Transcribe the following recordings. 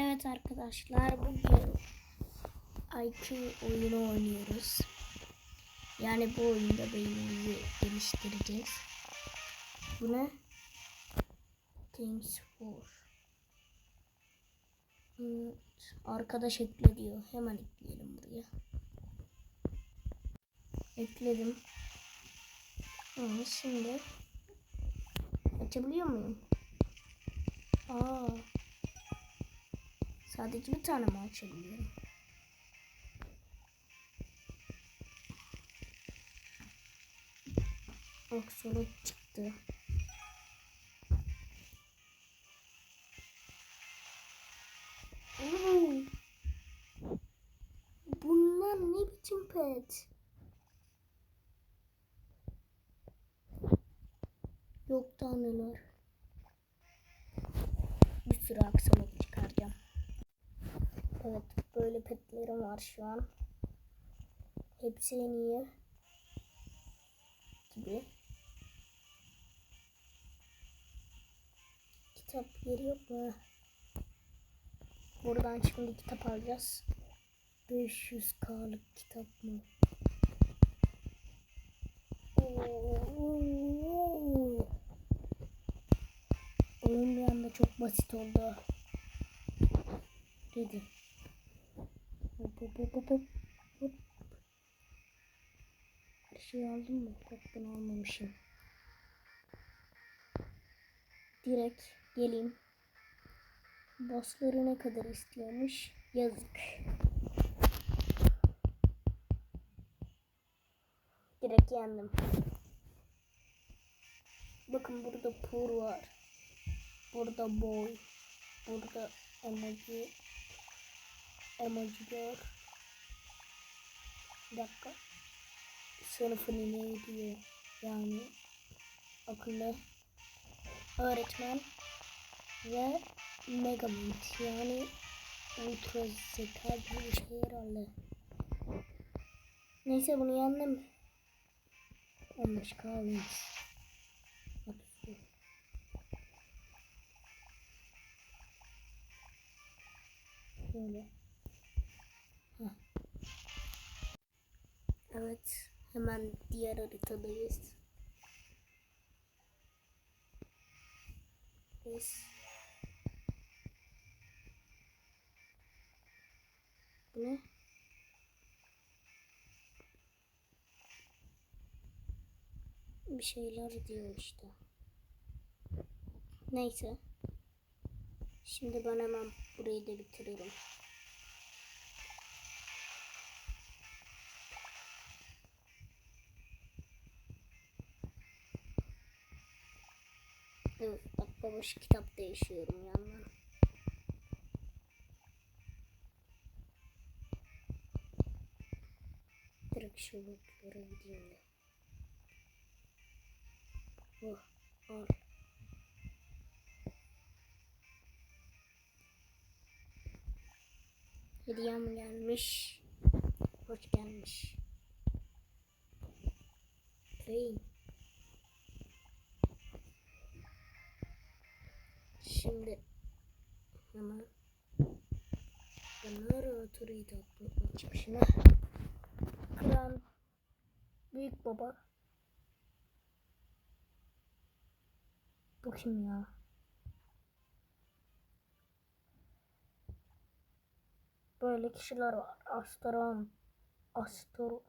Evet arkadaşlar bugün IQ oyunu oynuyoruz. Yani bu oyunda beynimizi geliştireceğiz. Bu ne? Things for. Evet, arkadaş ekle diyor. Hemen ekleyelim buraya. Ekledim. Evet, şimdi açabiliyor muyum? Aa. Sadece bir tane mi açabiliyorum? Aksolot çıktı. Oo. Bunlar ne biçim pet? Yok daha neler. Bir sürü aksolot. Evet böyle petlerim var şu an. Hepsi en iyi. Gibi. Kitap yeri yok mu? Buradan şimdi kitap alacağız. 500k'lık kitap mı? Oyun bir anda çok basit oldu. Dedi. Hop hop hop hop hop. Her şeyi aldım mı? Bak ben almamışım. Direkt geleyim. Bossları ne kadar istiyormuş? Yazık. Direkt yendim. Bakın burada pur var. Burada boy. Burada emoji. Emojiler. Bir dakika. Sınıfını ne diyor? Yani akıllı öğretmen ve Megament yani ultra zeka gibi bir şey herhalde. Neyse bunu yendim. 15 kalmış. Böyle. Evet. Hemen diğer haritadayız. Biz Bu ne? Bir şeyler diyor işte. Neyse. Şimdi ben hemen burayı da bitiririm. Başı kitap değişiyorum yandan. Direkt şu botlara gideyim de. Oh, al. Hediyem gelmiş. Hoş gelmiş. Beyin. Şimdi hemen ben Naruto'yu da açmışım. Kral Büyük Baba. Bu kim ya? Böyle kişiler var. Astron, astro,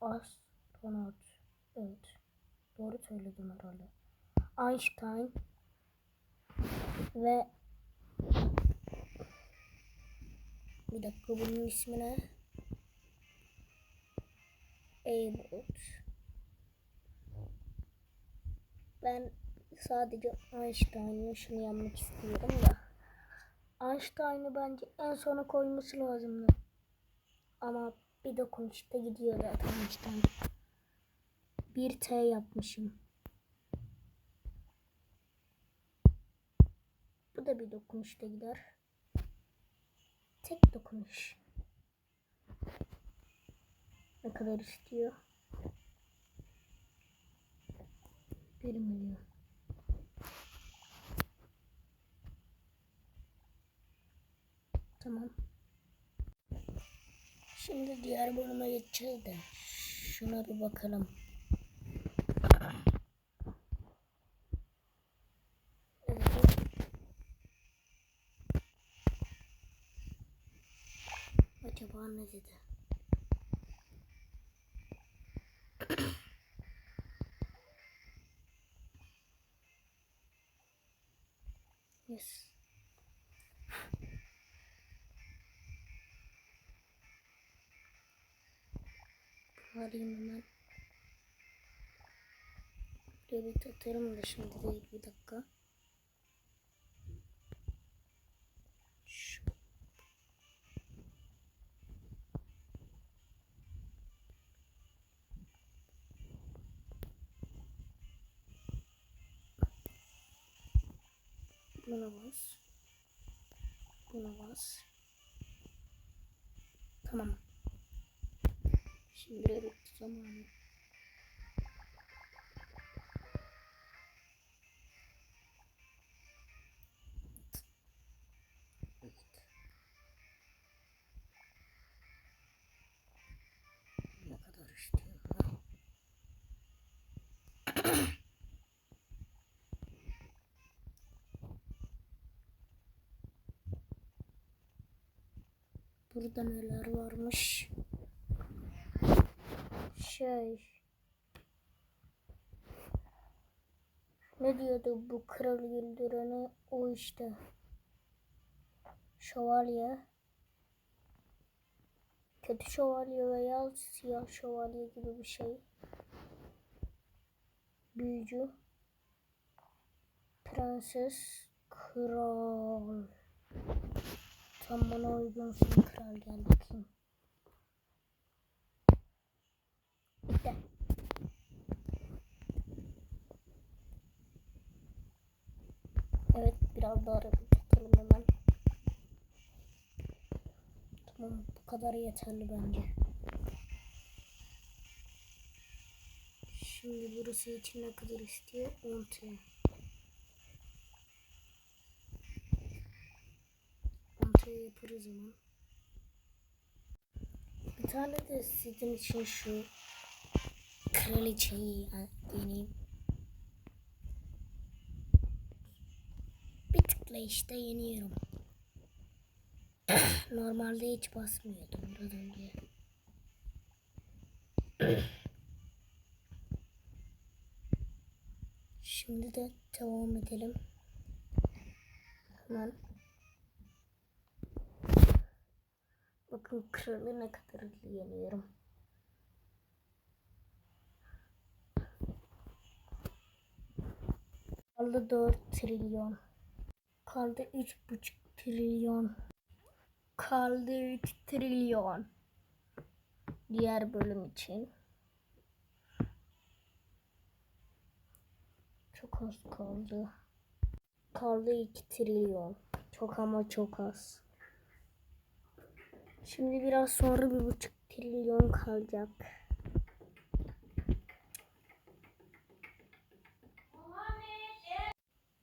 astronot. Evet. Doğru söyledim herhalde. Einstein ve bir dakika bunun ismi ne? Airboat. Ben sadece Einstein'ın şunu yapmak istiyorum da. Einstein'ı bence en sona koyması lazımdı. Ama bir dokunuşta gidiyor zaten Einstein. Bir T yapmışım. Bir dokunuşta gider. Tek dokunuş. Ne kadar istiyor? 1 milyon. Tamam. Şimdi diğer bölüme geçeceğiz de. Şuna bir bakalım. Evet. Acaba ne dedi? Yes. Arayayım hemen. Buraya bir tutarım da şimdi bir dakika. Buna bas. Buna bas. Tamam. Şimdi evet zamanı. Burada neler varmış? Şey. Ne diyordu bu kral güldüreni? O işte. Şövalye. Kötü şövalye veya siyah şövalye gibi bir şey. Büyücü. Prenses. Kral. Tam bana uygunsun kral gel. Bitti. Evet biraz daha hareket tutalım hemen. Tamam bu kadar yeterli bence. Şimdi burası için ne kadar istiyor? 10 TL. 10 TL yaparız hemen. Bir tane de sizin için şu kraliçeyi deneyeyim. Bir tıkla işte yeniyorum. Normalde hiç basmıyordum biraz önce. Şimdi de devam edelim. Hemen. Bakın kralı ne kadar hızlı yeniyorum. Kaldı 4 trilyon. Kaldı 3,5 trilyon. Kaldı 3 trilyon. Diğer bölüm için. Çok az kaldı. Kaldı 2 trilyon. Çok ama çok az. Şimdi biraz sonra bir buçuk trilyon kalacak.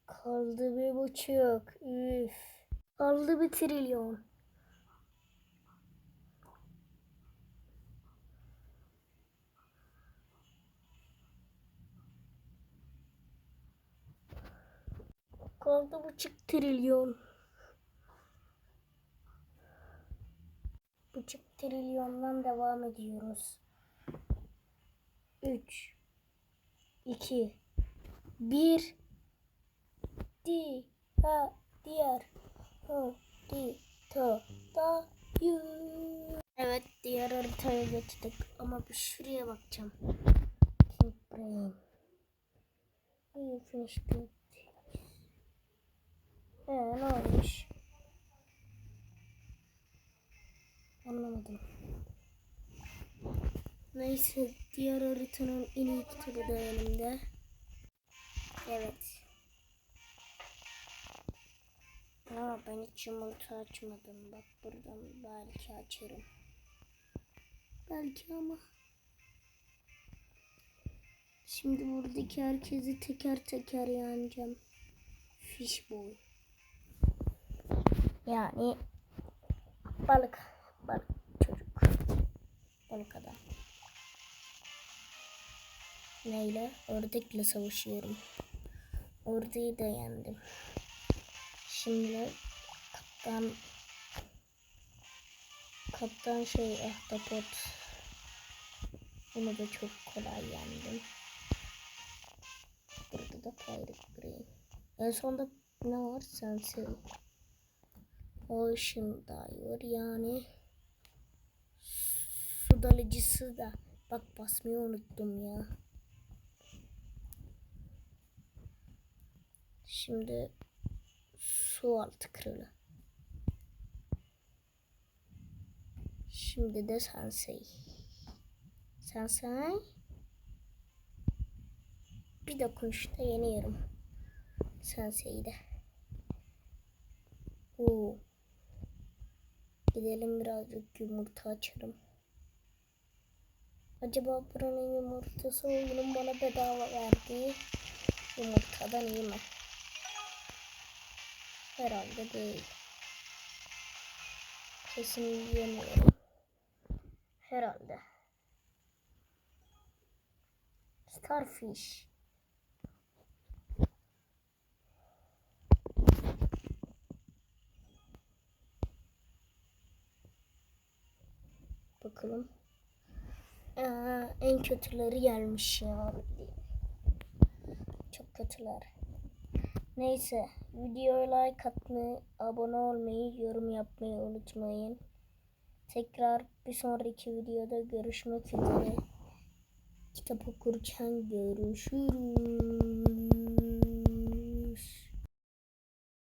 Kaldı bir buçuk. Üf. Kaldı bir trilyon. Kaldı buçuk trilyon. Buçuk trilyondan devam ediyoruz. 3 2 1 Di ha diğer ha di ta da yu. Evet diğer haritaya geçtik ama bir şuraya bakacağım. King Brain. İyi finish Ee, ne olmuş? Anlamadım. Neyse diğer haritanın en iyi kitabı da elimde. Evet. Aa, ben hiç yumurta açmadım. Bak buradan belki açarım. Belki ama. Şimdi buradaki herkesi teker teker yeneceğim. Fishboy. Yani Balık. Balık adam. Neyle? Ördekle savaşıyorum. Orduyu da yendim. Şimdi kaptan kaptan şey ahtapot. Bunu da çok kolay yendim. Burada da Pirate Brain. En sonda ne var? Sensei. Ocean Diver yani su dalıcısı da bak basmayı unuttum ya. Şimdi su altı kralı. Şimdi de Sensei. Sensei. Bir dokunuşta yeniyorum. Sensei'yi de. Oo. Gidelim birazcık yumurta açarım. Acaba buranın yumurtası oyunun bana bedava verdiği yumurtadan iyi mi? Herhalde değil. Kesin yiyemiyorum. Herhalde. Starfish. Bakalım. Aa, en kötüleri gelmiş ya. Çok kötüler. Neyse. Videoya like atmayı, abone olmayı, yorum yapmayı unutmayın. Tekrar bir sonraki videoda görüşmek üzere. Kitap okurken görüşürüz.